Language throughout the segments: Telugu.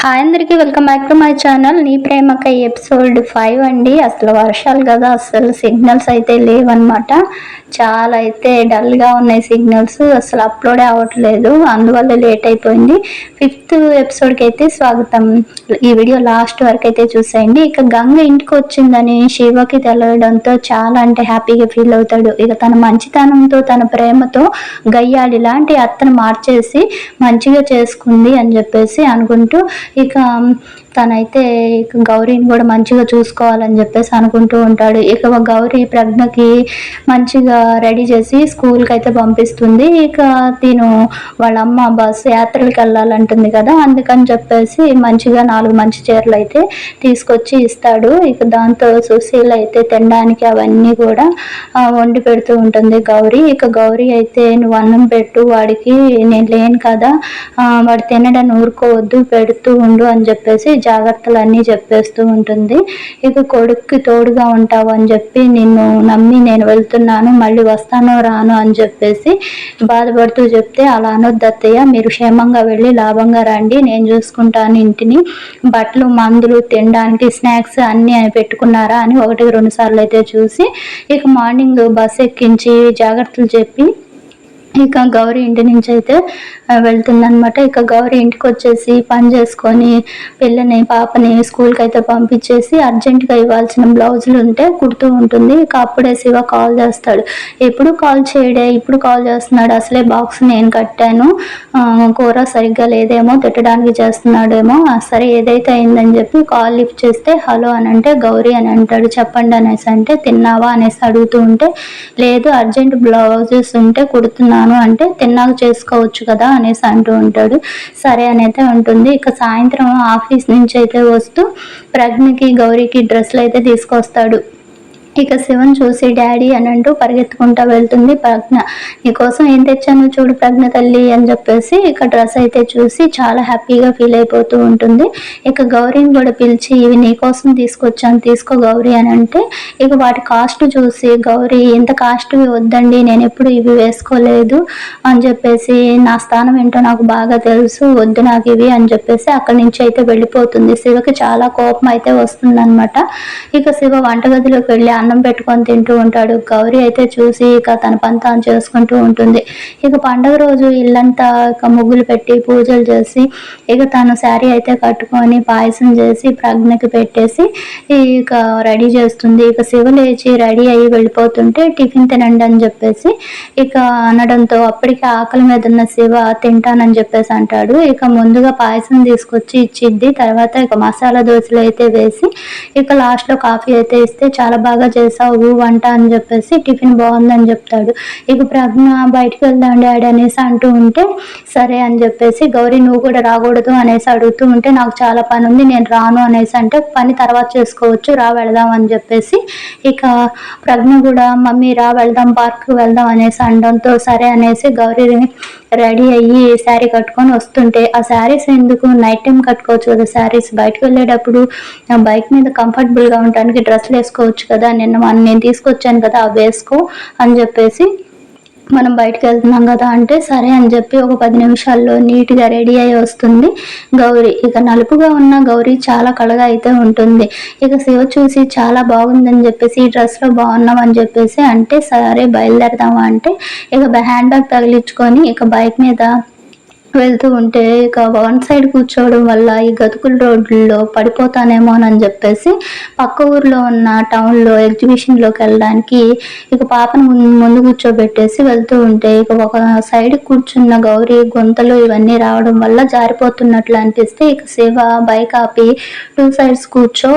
హాయ్ అందరికీ welcome back to my channel. నీ ప్రేమక ఎపిసోడ్ ఫైవ్ అండి. అసలు వర్షాలు కదా అసలు సిగ్నల్స్ అయితే లేవన్నమాట. చాలా అయితే డల్గా ఉన్నాయి సిగ్నల్స్ అసలు అప్లోడే అవ్వట్లేదు. అందువల్ల లేట్ అయిపోయింది. ఫిఫ్త్ ఎపిసోడ్కి అయితే స్వాగతం. ఈ వీడియో లాస్ట్ వరకు అయితే చూసేయండి. ఇక గంగ ఇంటికి వచ్చిందని శివకి తెలవడంతో చాలా అంటే హ్యాపీగా ఫీల్ అవుతాడు. ఇక తన మంచితనంతో తన ప్రేమతో గయ్యాలి లాంటి అత్తను మార్చేసి మంచిగా చేసుకుంది అని చెప్పేసి అనుకుంటూ ఇక తనైతే ఇక గౌరీని కూడా మంచిగా చూసుకోవాలని చెప్పేసి అనుకుంటూ ఉంటాడు. ఇక గౌరీ ప్రజ్ఞకి మంచిగా రెడీ చేసి స్కూల్కి అయితే పంపిస్తుంది. ఇక తిను వాళ్ళ అమ్మ బస్సు యాత్రలకు వెళ్ళాలంటుంది కదా అందుకని చెప్పేసి మంచిగా నాలుగు మంచి చీరలు అయితే తీసుకొచ్చి ఇస్తాడు. ఇక దాంతో సుశీల అయితే తినడానికి అవన్నీ కూడా వండి పెడుతూ ఉంటుంది గౌరీ. ఇక గౌరీ అయితే నువ్వు అన్నం పెట్టు వాడికి నేను లేను కదా వాడు తినడం ఊరుకోవద్దు పెడుతూ ఉండు అని చెప్పేసి జాగ్రత్తలు అన్నీ చెప్పేస్తూ ఉంటుంది. ఇక కొడుక్కి తోడుగా ఉంటావు అని చెప్పి నిన్ను నమ్మి నేను వెళ్తున్నాను మళ్ళీ వస్తానో రాను అని చెప్పేసి బాధపడుతూ చెప్తే అలా అనొద్దత్తయ్య మీరు క్షేమంగా వెళ్ళి లాభంగా రండి నేను చూసుకుంటాను ఇంటిని. బట్టలు మందులు తినడానికి స్నాక్స్ అన్నీ అని పెట్టుకున్నారా? అని ఒకటి రెండు సార్లు అయితే చూసి ఇక మార్నింగ్ బస్ ఎక్కించి జాగ్రత్తలు చెప్పి ఇక గౌరీ ఇంటి నుంచి అయితే వెళ్తుందనమాట ఇక గౌరీ ఇంటికి వచ్చేసి పని చేసుకొని పిల్లని పాపని స్కూల్కి అయితే పంపించేసి అర్జెంటుగా ఇవ్వాల్సిన బ్లౌజులు ఉంటే కుడుతూ ఉంటుంది. ఇక అప్పుడే శివ కాల్ చేస్తాడు. ఎప్పుడు కాల్ చేయడే? ఇప్పుడు కాల్ చేస్తున్నాడు. అసలే బాక్స్ నేను కట్టాను. కూర సరిగ్గా లేదేమో తిట్టడానికి చేస్తున్నాడేమో. సరే ఏదైతే అయిందని చెప్పి కాల్ లిఫ్ట్ చేస్తే హలో అని అంటే గౌరీ అని అంటాడు. చెప్పండి అనేసి అంటే తిన్నావా అనేసి అడుగుతూ ఉంటే లేదు అర్జెంట్ బ్లౌజెస్ ఉంటే కుడుతున్నాను అంటే తిన్నాక చేసుకోవచ్చు కదా అనేసి అంటూ ఉంటాడు. సరే అని అయితే ఉంటుంది. ఇక సాయంత్రం ఆఫీస్ నుంచి అయితే వస్తూ ప్రజ్ఞకి గౌరీకి డ్రెస్సులు అయితే తీసుకొస్తాడు. ఇక శివన్ చూసి డాడీ అని అంటూ పరిగెత్తుకుంటా వెళ్తుంది ప్రజ్ఞ. నీకోసం ఏం తెచ్చాను చూడు ప్రజ్ఞ తల్లి అని చెప్పేసి ఇక డ్రెస్ అయితే చూసి చాలా హ్యాపీగా ఫీల్ అయిపోతూ ఉంటుంది. ఇక గౌరీని కూడా పిలిచి ఇవి నీకోసం తీసుకొచ్చాను తీసుకో గౌరీ అని అంటే ఇక వాటి కాస్ట్ చూసి గౌరీ ఇంత కాస్ట్ వద్దండి నేను ఎప్పుడు ఇవి వేసుకోలేదు అని చెప్పేసి నా స్థానం ఏంటో నాకు బాగా తెలుసు వద్దు నాకు ఇవి అని చెప్పేసి అక్కడి నుంచి అయితే వెళ్ళిపోతుంది. శివకి చాలా కోపం అయితే వస్తుందన్నమాట. ఇక శివ వంటగదిలోకి వెళ్ళి అన్నం పెట్టుకొని తింటూ ఉంటాడు. గౌరీ అయితే చూసి ఇక తన పని తాను చేసుకుంటూ ఉంటుంది. ఇక పండగ రోజు ఇల్లంతా ఇక ముగ్గులు పెట్టి పూజలు చేసి ఇక తను శారీ అయితే కట్టుకొని పాయసం చేసి ప్రజ్ఞకి పెట్టేసి ఇక రెడీ చేస్తుంది. ఇక శివ లేచి రెడీ అయ్యి వెళ్ళిపోతుంటే టిఫిన్ తినండి అని చెప్పేసి ఇక అనడంతో అప్పటికి ఆకలి మీద ఉన్న శివ తింటానని చెప్పేసి అంటాడు. ఇక ముందుగా పాయసం తీసుకొచ్చి ఇచ్చిద్ది. తర్వాత ఇక మసాలా దోశలు అయితే వేసి ఇక లాస్ట్లో కాఫీ అయితే ఇస్తే చాలా బాగా చేసావు వంట అని చెప్పేసి టిఫిన్ బాగుందని చెప్తాడు. ఇక ప్రజ్ఞ బయటకు వెళ్దాం డాడీ అనేసి అంటూ ఉంటే సరే అని చెప్పేసి గౌరీ నువ్వు కూడా రాకూడదు అనేసి అడుగుతూ ఉంటే నాకు చాలా పని ఉంది నేను రాను అనేసి అంటే పని తర్వాత చేసుకోవచ్చు రా వెళదాం అని చెప్పేసి ఇక ప్రజ్ఞ కూడా మమ్మీ రా వెళ్దాం పార్క్ వెళ్దాం అనేసి అనడంతో సరే అనేసి గౌరీ రెడీ అయ్యి శారీ కట్టుకొని వస్తుంటే ఆ శారీస్ ఎందుకు? నైట్ టైం కట్టుకోవచ్చు కదా శారీస్. బయటకు వెళ్ళేటప్పుడు బైక్ మీద కంఫర్టబుల్గా ఉండడానికి డ్రెస్లు వేసుకోవచ్చు కదా అని నిన్న నేను తీసుకొచ్చాను కదా అవి వేసుకో అని చెప్పేసి మనం బయటకు వెళ్తున్నాం కదా అంటే సరే అని చెప్పి ఒక పది నిమిషాల్లో నీట్గా రెడీ అయి వస్తుంది గౌరీ. ఇక నలుపుగా ఉన్న గౌరీ చాలా కళగా అయితే ఉంటుంది. ఇక శివ చూసి చాలా బాగుందని చెప్పేసి ఈ డ్రెస్లో బాగున్నాం అని చెప్పేసి అంటే సరే బయలుదేరదామా అంటే ఇక హ్యాండ్ బ్యాగ్ తగిలించుకొని ఇక బైక్ మీద వెళ్తూ ఉంటే ఇక వన్ సైడ్ కూర్చోవడం వల్ల ఈ గతుకుల రోడ్లలో పడిపోతానేమో అని చెప్పేసి పక్క ఊర్లో ఉన్న టౌన్లో ఎగ్జిబిషన్లోకి వెళ్ళడానికి ఇక పాపను ముందు కూర్చోబెట్టేసి వెళ్తూ ఉంటే ఇక ఒక సైడ్ కూర్చున్న గౌరీ గొంతలు ఇవన్నీ రావడం వల్ల జారిపోతున్నట్లు అనిపిస్తే ఇక శివ బైక్ ఆపి టూ సైడ్స్ కూర్చో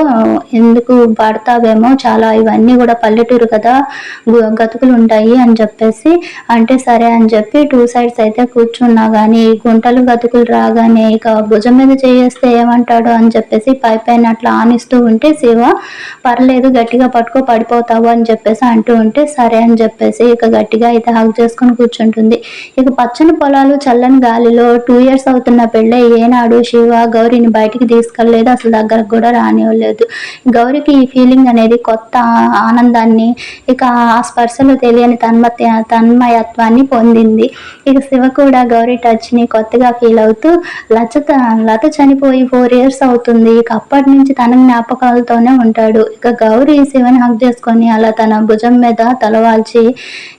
ఎందుకు పడతావేమో చాలా ఇవన్నీ కూడా పల్లెటూరు కదా గతుకులు ఉంటాయి అని చెప్పేసి అంటే సరే అని చెప్పి టూ సైడ్స్ అయితే కూర్చున్నా కానీ గుంటలు గతుకులు రాగానే ఇక భుజం మీద చేయేస్తే ఏమంటాడు అని చెప్పేసి పై పైన అట్లా ఆనిస్తూ ఉంటే శివ పర్లేదు గట్టిగా పట్టుకో పడిపోతావు అని చెప్పేసి అంటూ ఉంటే సరే అని చెప్పేసి ఇక గట్టిగా అయితే హక్ చేసుకుని కూర్చుంటుంది. ఇక పచ్చని పొలాలు చల్లని గాలిలో టూ ఇయర్స్ అవుతున్న పెళ్ళే ఏనాడు శివ గౌరీని బయటికి తీసుకెళ్ళేదు. అసలు దగ్గరకు కూడా రానివ్వలేదు. గౌరికి ఈ ఫీలింగ్ అనేది కొత్త ఆనందాన్ని ఇక ఆ స్పర్శలో తెలియని తన్మ తన్మయత్వాన్ని పొందింది. ఇక శివ కూడా గౌరీ టచ్ని కొత్తగా ఫీల్ అవుతూ లత లత చనిపోయి ఫోర్ ఇయర్స్ అవుతుంది. ఇక అప్పటి నుంచి తన జ్ఞాపకాలతోనే ఉంటాడు. ఇక గౌరీ శివని హక్ చేసుకొని అలా తన భుజం మీద తలవాల్చి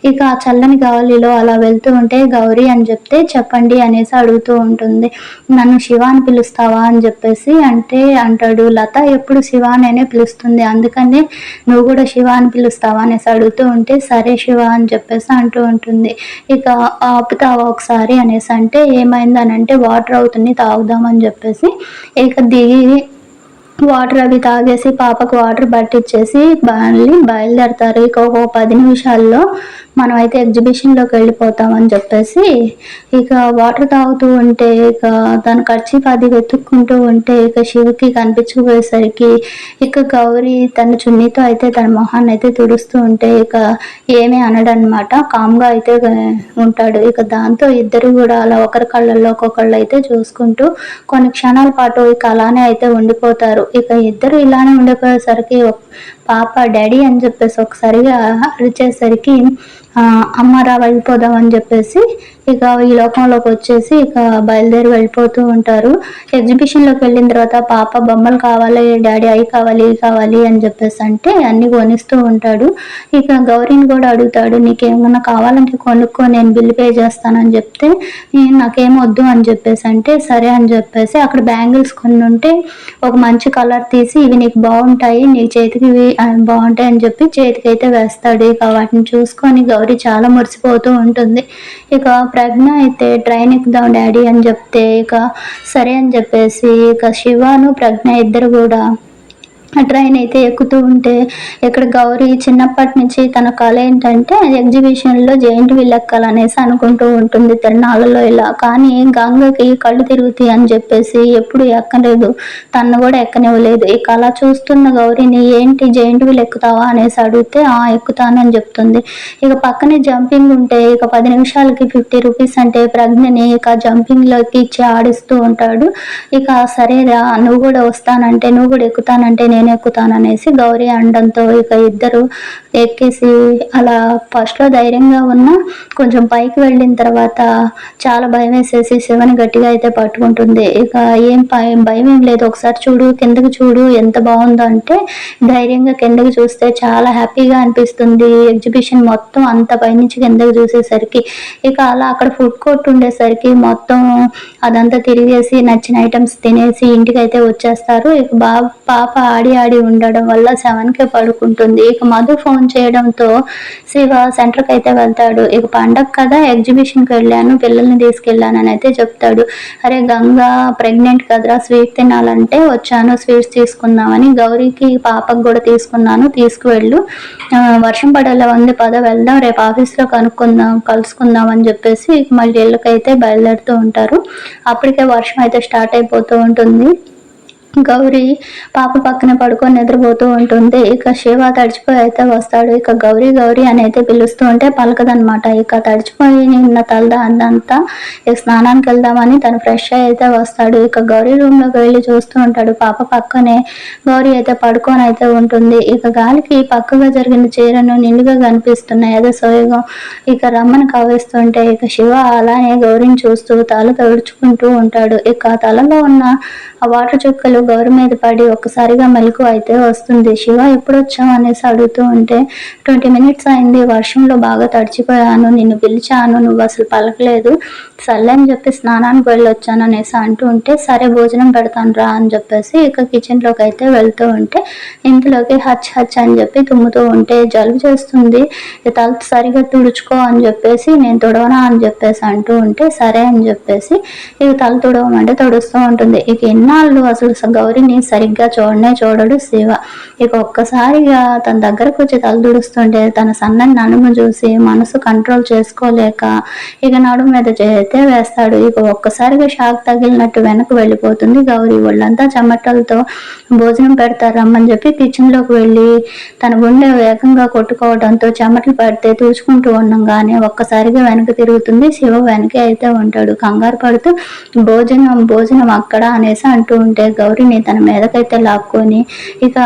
ఇక ఆ చల్లని గాలిలో అలా వెళ్తూ ఉంటే గౌరీ అని చెప్తే చెప్పండి అనేసి అడుగుతూ ఉంటుంది. నన్ను శివ అని పిలుస్తావా? అని చెప్పేసి అంటే అంటాడు. లత ఎప్పుడు శివ అనే పిలుస్తుంది. అందుకనే నువ్వు కూడా శివ అని పిలుస్తావా? అనేసి అడుగుతూ ఉంటే సరే శివ అని చెప్పేసి అంటూ ఉంటుంది. ఇక ఆపుతావా ఒకసారి అనేసి అంటే ఏమైందని అంటే వాటర్ అవుతుంది తాగుదామని చెప్పేసి ఇక దిగి వాటర్ అవి తాగేసి పాపకు వాటర్ పట్టించేసి మళ్ళీ బయలుదేరతారు. ఇక ఒక పది నిమిషాల్లో మనం అయితే ఎగ్జిబిషన్లోకి వెళ్ళిపోతామని చెప్పేసి ఇక వాటర్ తాగుతూ ఉంటే ఇక తన ఖర్చు అది వెతుక్కుంటూ ఉంటే ఇక శివుకి కనిపించకపోయేసరికి ఇక గౌరీ తన చున్నీతో అయితే తన మొహాన్ని అయితే తుడుస్తూ ఉంటే ఇక ఏమీ అనడనమాట కామ్గా అయితే ఉంటాడు. ఇక దాంతో ఇద్దరు కూడా అలా ఒకరి కళ్ళల్లో ఒక్కొక్కళ్ళు అయితే చూసుకుంటూ కొన్ని క్షణాల పాటు ఇక అలానే అయితే ఉండిపోతారు. ఇక ఇద్దరు ఇలానే ఉండిపోయేసరికి పాప డాడీ అని చెప్పేసి ఒకసారిగా అరిచేసరికి అమ్మ రా వెళ్ళిపోదాం అని చెప్పేసి ఇక ఈ లోకంలోకి వచ్చేసి ఇక బయలుదేరి వెళ్ళిపోతూ ఉంటారు. ఎగ్జిబిషన్లోకి వెళ్ళిన తర్వాత పాప బొమ్మలు కావాలి డాడీ అవి కావాలి ఇవి కావాలి అని చెప్పేసి అంటే అన్ని కొనిస్తూ ఉంటాడు. ఇక గౌరీని కూడా అడుగుతాడు నీకేమన్నా కావాలంటే కొనుక్కో నేను బిల్లు పే చేస్తానని చెప్తే నాకేం వద్దు అని చెప్పేసి అంటే సరే అని చెప్పేసి అక్కడ బ్యాంగిల్స్ కొన్ని ఉంటే ఒక మంచి కలర్ తీసి ఇవి నీకు బాగుంటాయి నీ చేతికి ఇవి బాగుంటాయి అని చెప్పి చేతికి అయితే వేస్తాడు. ఇక వాటిని చూసుకొని గౌరీ చాలా మురిసిపోతూ ఉంటుంది. ఇక ప్రజ్ఞ అయితే ట్రైన్ ఎక్కుదాం డాడీ అని చెప్తే ఇక సరే అని చెప్పేసి ఇక శివాను ప్రజ్ఞ ఇద్దరు కూడా ట్రైన్ అయితే ఎక్కుతూ ఉంటే ఇక్కడ గౌరీ చిన్నప్పటి నుంచి తన కళ ఏంటంటే ఎగ్జిబిషన్లో జెయింట్ వీల్ ఎక్కాలనేసి అనుకుంటూ ఉంటుంది తిరణాలలో ఇలా. కానీ గంగకి కళ్ళు తిరుగుతాయి అని చెప్పేసి ఎప్పుడు ఎక్కలేదు. తను కూడా ఎక్కనివ్వలేదు. ఇక అలా చూస్తున్న గౌరీని ఏంటి జెయింట్ వీల్ ఎక్కుతావా అనేసి అడిగితే ఆ ఎక్కుతానని చెప్తుంది. ఇక పక్కనే జంపింగ్ ఉంటే ఇక పది నిమిషాలకి ఫిఫ్టీ రూపీస్ అంటే ప్రజ్ఞని ఇక జంపింగ్లోకి ఇచ్చి ఆడిస్తూ ఉంటాడు. ఇక సరేరా నువ్వు కూడా వస్తానంటే నువ్వు కూడా ఎక్కుతానంటే నేను నేను ఎక్కుతాననేసి గౌరీ అండంతో ఇక ఇద్దరు ఎక్కేసి అలా ఫస్ట్లో ధైర్యంగా ఉన్న కొంచెం పైకి వెళ్ళిన తర్వాత చాలా భయం వేసేసి శివని గట్టిగా అయితే పట్టుకుంటుంది. ఇక ఏం భయం ఏం లేదు. ఒకసారి చూడు కిందకి చూడు ఎంత బాగుందో అంటే ధైర్యంగా కిందకి చూస్తే చాలా హ్యాపీగా అనిపిస్తుంది. ఎగ్జిబిషన్ మొత్తం అంత పైనుంచి కిందకి చూసేసరికి. ఇక అలా అక్కడ ఫుడ్ కోర్ట్ ఉండేసరికి మొత్తం అదంతా తిరిగేసి నచ్చిన ఐటమ్స్ తినేసి ఇంటికి అయితే వచ్చేస్తారు. ఇక బాబు పాప ఆడి ఆడి ఉండడం వల్ల సెవెన్కే పడుకుంటుంది. ఇక మధు ఫోన్ చేయడంతో శివ సెంటర్కి అయితే వెళ్తాడు. ఇక పండగ కదా ఎగ్జిబిషన్కి వెళ్ళాను పిల్లల్ని తీసుకెళ్ళాను అని అయితే చెప్తాడు. అరే గంగా ప్రెగ్నెంట్ కదరా స్వీట్ తినాలంటే వచ్చాను స్వీట్స్ తీసుకుందామని. గౌరీకి పాపకు కూడా తీసుకున్నాను తీసుకువెళ్ళు. వర్షం పడేలా ఉంది పద వెళ్దాం రేపు ఆఫీస్లో కనుక్కుందాం కలుసుకుందాం అని చెప్పేసి మళ్ళీ ఇళ్ళకైతే బయలుదేరుతూ ఉంటారు. అప్పటికే వర్షం అయితే స్టార్ట్ అయిపోతూ ఉంటుంది. గౌరీ పాప పక్కన పడుకొని నిద్రపోతూ ఉంటుంది. ఇక శివ తడిచిపోయి అయితే వస్తాడు. ఇక గౌరీ గౌరీ అని అయితే పిలుస్తూ ఉంటే పలకదనమాట ఇక తడిచిపోయి నిన్న తలదా అందంతా ఇక స్నానానికి వెళ్దామని తను ఫ్రెష్ అయితే వస్తాడు. ఇక గౌరీ రూమ్లోకి వెళ్ళి చూస్తూ ఉంటాడు. పాప పక్కనే గౌరీ అయితే పడుకొని అయితే ఉంటుంది. ఇక గాలికి పక్కగా జరిగిన చీరను నిండుగా కనిపిస్తున్నాయి. అదే సోయగం ఇక రమ్మని కావేస్తుంటే ఇక శివ అలానే గౌరీని చూస్తూ తల తడుచుకుంటూ ఉంటాడు. ఇక తలలో ఉన్న ఆ వాటర్ చుక్కలు గౌరవ మీద పడి ఒక్కసారిగా మెలకు అయితే వస్తుంది. శివ ఎప్పుడు వచ్చావు అనేసి అడుగుతూ ఉంటే ట్వంటీ మినిట్స్ అయింది వర్షంలో బాగా తడిచిపోయాను నిన్ను పిలిచాను నువ్వు అసలు పలకలేదు. సర్లే అని చెప్పి స్నానానికి వెళ్ళి వచ్చాను అనేసి అంటూ ఉంటే సరే భోజనం పెడతాను రా అని చెప్పేసి ఇక కిచెన్లోకి అయితే వెళ్తూ ఉంటే ఇంతలోకి హచ్ హచ్ అని చెప్పి తుమ్ముతూ ఉంటే జలుబు చేస్తుంది తల సరిగా తుడుచుకో అని చెప్పేసి నేను తుడవనా అని చెప్పేసి అంటూ ఉంటే సరే అని చెప్పేసి ఇక తల తుడవమంటే తుడుస్తూ ఉంటుంది. ఇక ఎన్నాళ్ళు అసలు గౌరిని సరిగ్గా చూడనే చూడడు శివ. ఇక ఒక్కసారిగా తన దగ్గరకు వచ్చి తలదుడుస్తుంటే తన సన్నని నడుము చూసి మనసు కంట్రోల్ చేసుకోలేక ఇక నడుము మీద చేతే వేస్తాడు. ఇక ఒక్కసారిగా షాక్ తగిలినట్టు వెనక్కి వెళ్ళిపోతుంది గౌరీ. వాళ్ళంతా చెమటలతో భోజనం పెడతారు రమ్మని చెప్పి కిచెన్లోకి వెళ్ళి తన గుండె వేగంగా కొట్టుకోవడంతో చెమటలు పడితే తూచుకుంటూ ఉండంగానే ఒక్కసారిగా వెనక తిరుగుతుంది శివ. వెనకే అయితే ఉంటాడు. కంగారు పడుతూ భోజనం భోజనం అక్కడ అనేసి అంటూ ఉంటే గౌరీని తన మీదకైతే లాక్కొని ఇక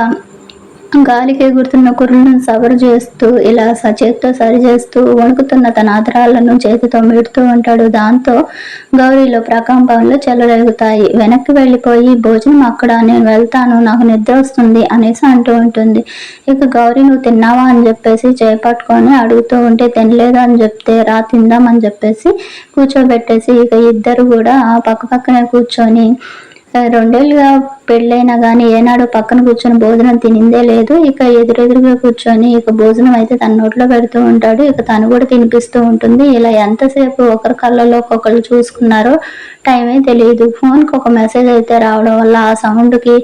గాలికి ఎగురుతున్న కుర్రలను సవరు చేస్తూ ఇలా స- చేత్తో సరి చేస్తూ వణుకుతున్న తన ఆధారాలను చేతితో మిడుతూ ఉంటాడు. దాంతో గౌరీలో ప్రకంపనలు చెలరేగుతాయి. వెనక్కి వెళ్ళిపోయి భోజనం అక్కడ నేను వెళ్తాను నాకు నిద్ర వస్తుంది అనేసి అంటూ ఉంటుంది. ఇక గౌరీ నువ్వు తిన్నావా? అని చెప్పేసి చేపట్టుకొని అడుగుతూ ఉంటే తినలేదు? అని చెప్తే రా తిందామని చెప్పేసి కూర్చోబెట్టేసి ఇక ఇద్దరు కూడా పక్క పక్కనే కూర్చొని రెండేళ్ళుగా పెళ్ళైనా కానీ ఏనాడు పక్కన కూర్చొని భోజనం తినిందే లేదు. ఇక ఎదురెదురుగా కూర్చొని ఇక భోజనం అయితే తన నోట్లో పెడుతూ ఉంటాడు. ఇక తను కూడా తినిపిస్తూ ఉంటుంది. ఇలా ఎంతసేపు ఒకరి కళ్ళలో ఒకళ్ళు చూసుకున్నారో టైమే తెలియదు. ఫోన్కి ఒక మెసేజ్ అయితే రావడం వల్ల ఆ సౌండ్కి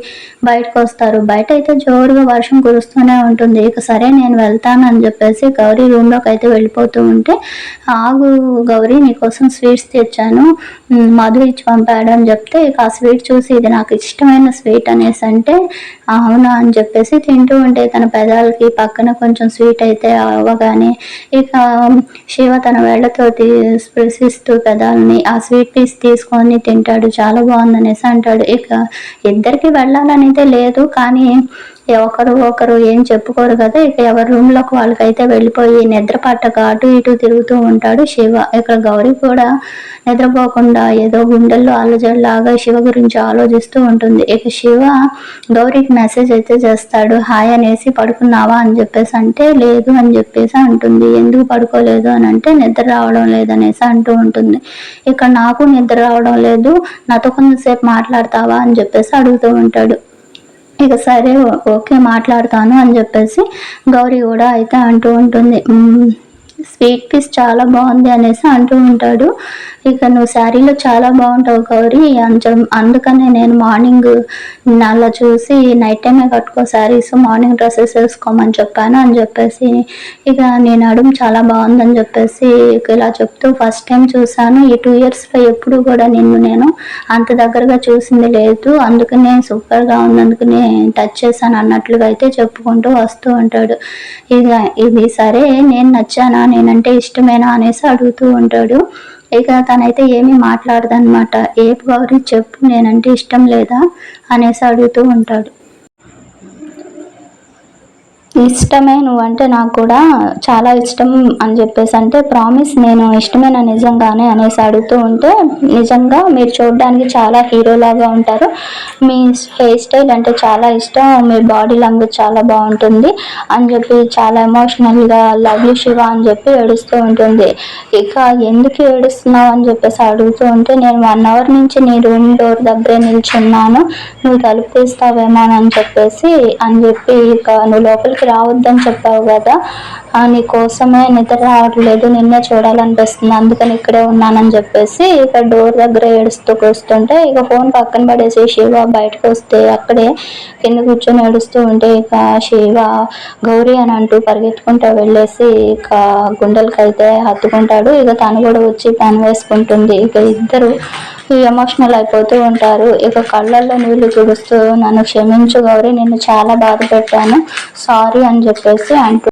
బయటకు వస్తారు. బయట అయితే జోరుగా వర్షం కురుస్తూనే ఉంటుంది. ఇక సరే నేను వెళ్తాను అని చెప్పేసి గౌరీ రూమ్లోకి అయితే వెళ్ళిపోతూ ఉంటే ఆగు గౌరీ నీకోసం స్వీట్స్ తెచ్చాను. మధు ఇచ్చి పంపాడు అని చెప్తే ఇక ఆ స్వీట్ చూసి ఇది నాకు ఇష్టమైన స్వీట్ అనేసి అంటే అవునా అని చెప్పేసి తింటూ ఉంటే తన పెదాలకి పక్కన కొంచెం స్వీట్ అయితే అవ్వగానే ఇక శివ తన వేళ్ళతో స్పృశిస్తూ పెదాలని ఆ స్వీట్ పీస్ తీసుకొని తింటాడు చాలా బాగుందనేసి అంటాడు. ఇక ఇద్దరికి వెళ్ళాలని అయితే లేదు కానీ ఒకరు ఒకరు ఏం చెప్పుకోరు కదా ఇక ఎవరి రూమ్లోకి వాళ్ళకైతే వెళ్ళిపోయి నిద్ర పట్టక అటు ఇటు తిరుగుతూ ఉంటాడు శివ. ఇక్కడ గౌరీ కూడా నిద్రపోకుండా ఏదో గుండెల్లో అల్లజడిలాగా శివ గురించి ఆలోచిస్తూ ఉంటుంది. ఇక శివ గౌరీకి మెసేజ్ అయితే చేస్తాడు హాయ్ అనేసి పడుకున్నావా అని చెప్పేసి అంటే లేదు అని చెప్పేసి అంటుంది. ఎందుకు పడుకోలేదు అని అంటే నిద్ర రావడం లేదనేసి అంటూ ఉంటుంది. ఇక్కడ నాకు నిద్ర రావడం లేదు నాతో కొంతసేపు మాట్లాడతావా అని చెప్పేసి అడుగుతూ ఉంటాడు. ఇక సరే ఓకే మాట్లాడతాను అని చెప్పేసి గౌరీ కూడా అయితే అంటూ ఉంటుంది. స్వీట్ పీస్ చాలా బాగుంది అనేసి అంటూ ఉంటాడు. ఇక నువ్వు శారీలో చాలా బాగుంటావు గౌరీ. అంచం అందుకనే నేను మార్నింగ్ అలా చూసి నైట్ టైమే కట్టుకో శారీస్ మార్నింగ్ డ్రెస్సెస్ వేసుకోమని చెప్పాను అని చెప్పేసి ఇక నేను అడుగు చాలా బాగుందని చెప్పేసి ఇక ఇలా చెప్తూ ఫస్ట్ టైం చూసాను ఈ టూ ఇయర్స్లో ఎప్పుడు కూడా నిన్ను నేను అంత దగ్గరగా చూసింది లేదు. అందుకనే సూపర్గా ఉన్నందుకనే టచ్ చేశాను అన్నట్లుగా అయితే చెప్పుకుంటూ వస్తూ ఉంటాడు. ఇక ఇది సరే నేను నచ్చానా నేనంటే ఇష్టమేనా అనేసి అడుగుతూ ఉంటాడు. ఇక తనైతే ఏమీ మాట్లాడదనమాట ఏ గౌరీ చెప్పు నేనంటే ఇష్టం లేదా? అనేసి అడుగుతూ ఉంటాడు. ఇష్టమే నువ్వంటే నాకు కూడా చాలా ఇష్టం అని చెప్పేసి అంటే ప్రామిస్ నేను ఇష్టమేనా నిజంగానే అనేసి అడుగుతూ ఉంటే నిజంగా మీరు చూడడానికి చాలా హీరోలాగా ఉంటారు. మీ హెయిర్ స్టైల్ అంటే చాలా ఇష్టం మీ బాడీ లాంగ్వేజ్ చాలా బాగుంటుంది అని చెప్పి చాలా ఎమోషనల్గా లవ్ యూ శివ అని చెప్పి ఏడుస్తూ ఉంటుంది. ఇక ఎందుకు ఏడుస్తున్నావు అని చెప్పేసి అడుగుతూ ఉంటే నేను వన్ అవర్ నుంచి నీ రూమ్ డోర్ దగ్గరే నిల్చున్నాను నువ్వు తలుపు తీస్తావేమో అని చెప్పేసి అని చెప్పి ఇక నువ్వు లోపలికి రావద్దని చెప్పావు కదా. నీ కోసమే నిద్ర రావట్లేదు నిన్నే చూడాలనిపిస్తుంది అందుకని ఇక్కడే ఉన్నానని చెప్పేసి ఇక డోర్ దగ్గర ఏడుస్తూ కూస్తుంటే ఇక ఫోన్ పక్కన పడేసి శివ బయటకు వస్తే అక్కడే కింద కూర్చొని ఏడుస్తూ ఉంటే ఇక శివ గౌరీ అని అంటూ పరిగెత్తుకుంటూ వెళ్ళేసి ఇక గుండెలకైతే హత్తుకుంటాడు. ఇక తను కూడా వచ్చి పని వేసుకుంటుంది. ఇక ఇద్దరు ఎమోషనల్ అయిపోతూ ఉంటారు. ఇక కళ్ళల్లో నీళ్ళు తుడుస్తూ నన్ను క్షమించు గౌరీ నిన్ను చాలా బాధ పెట్టాను. సారీ అని చెప్పేసి అంటూ